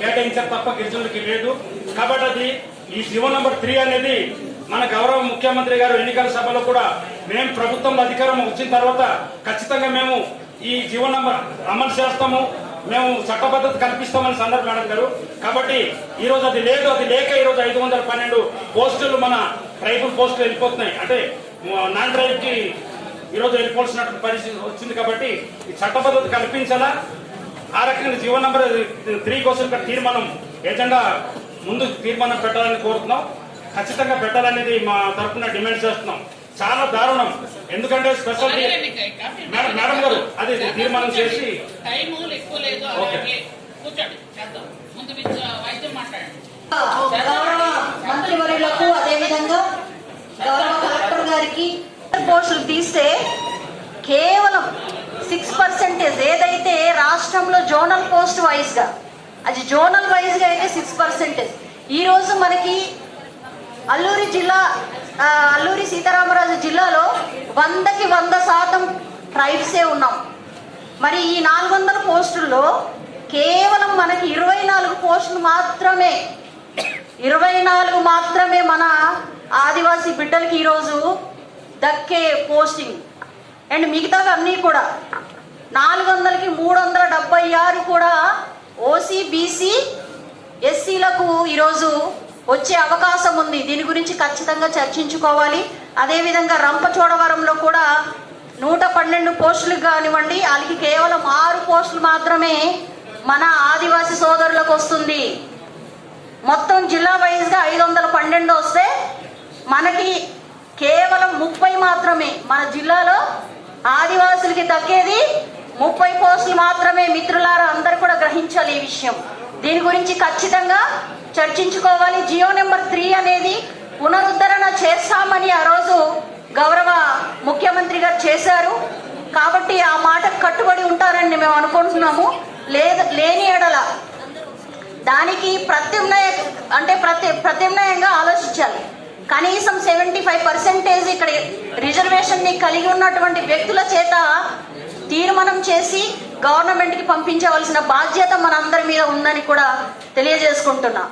కేటాయించారు తప్ప గిరిజనులకి లేదు. కాబట్టి అది ఈ జీవో నంబర్ త్రీ అనేది మన గౌరవ ముఖ్యమంత్రి గారు ఎన్నికల సభలో కూడా మేము ప్రభుత్వంలో అధికారం వచ్చిన తర్వాత ఖచ్చితంగా మేము ఈ జీవో నంబర్ అమలు చేస్తాము. మేము చట్టబద్ధత కల్పిస్తామని సందర్భ మేడం గారు. కాబట్టి ఈ రోజు అది లేదు. అది లేక ఈ రోజు ఐదు వందల పన్నెండు పోస్టులు మన ట్రైబల్ పోస్టులు వెళ్ళిపోతున్నాయి. అంటే నాన్ ట్రైబ్కి ఈరోజు వెళ్ళిపోవాల్సినటువంటి పరిస్థితి వచ్చింది కాబట్టి ఈ చట్టబద్ధత కల్పించాలా? ఆ రకంగా జీవో నంబర్ త్రీ కోసం ఇక్కడ తీర్మానం ఎజెండా ముందు తీర్మానం పెట్టాలని కోరుతున్నాం. ఖచ్చితంగా పెట్టాలనేది మా తరఫున డిమాండ్ చేస్తున్నాం. చాలా దారుణం. ఎందుకంటే స్పెషల్ మేడం మేడం గారు అది తీర్మానం చేసి గౌరవ మంత్రివర్యులకు అదేవిధంగా గౌరవ కలెక్టర్ గారికి పోస్టులు తీస్తే కేవలం సిక్స్ పర్సెంటేజ్ రాష్ట్రంలో జోనల్ పోస్ట్ వైజ్గా అది జోనల్ వైజ్గా అయితే సిక్స్ పర్సెంటేజ్ ఈరోజు మనకి అల్లూరి జిల్లా అల్లూరి సీతారామరాజు జిల్లాలో వందకి వంద శాతం ట్రైబ్సే ఉన్నాం. మరి ఈ నాలుగు వందల పోస్టుల్లో కేవలం మనకి ఇరవై నాలుగు పోస్టులు మాత్రమే ఇరవై నాలుగు మాత్రమే మన ఆదివాసీ బిడ్డలకి ఈరోజు దక్కే పోస్టింగ్. అండ్ మిగతావి అన్నీ కూడా నాలుగు వందలకి మూడు వందల డెబ్బై ఆరు కూడా ఓసీ బీసీ ఎస్సీలకు ఈరోజు వచ్చే అవకాశం ఉంది. దీని గురించి ఖచ్చితంగా చర్చించుకోవాలి. అదేవిధంగా రంపచోడవరంలో కూడా నూట పన్నెండు పోస్టులు కానివ్వండి వాళ్ళకి కేవలం ఆరు పోస్టులు మాత్రమే మన ఆదివాసీ సోదరులకు వస్తుంది. మొత్తం జిల్లా వైజ్గా ఐదు వందల పన్నెండు వస్తే మనకి కేవలం ముప్పై మాత్రమే మన జిల్లాలో ఆదివాసులకి దక్కేది ముప్పై పోస్టులు మాత్రమే మిత్రులారా అందరు కూడా గ్రహించాలి ఈ విషయం. దీని గురించి ఖచ్చితంగా చర్చించుకోవాలి. జియో నెంబర్ త్రీ అనేది పునరుద్ధరణ చేస్తామని ఆ రోజు గౌరవ ముఖ్యమంత్రి గారు చేశారు. కాబట్టి ఆ మాటకు కట్టుబడి ఉంటారని మేము అనుకుంటున్నాము. లేదు లేని ఎడల దానికి ప్రత్యామ్నాయ అంటే ప్రతి ప్రత్యామ్నాయంగా ఆలోచించాలి. కనీసం సెవెంటీ ఫైవ్ పర్సెంటేజ్ ఇక్కడ రిజర్వేషన్ని కలిగి ఉన్నటువంటి వ్యక్తుల చేత తీర్మానం చేసి గవర్నమెంట్కి పంపించవలసిన బాధ్యత మనందరి మీద ఉందని కూడా తెలియజేసుకుంటున్నా.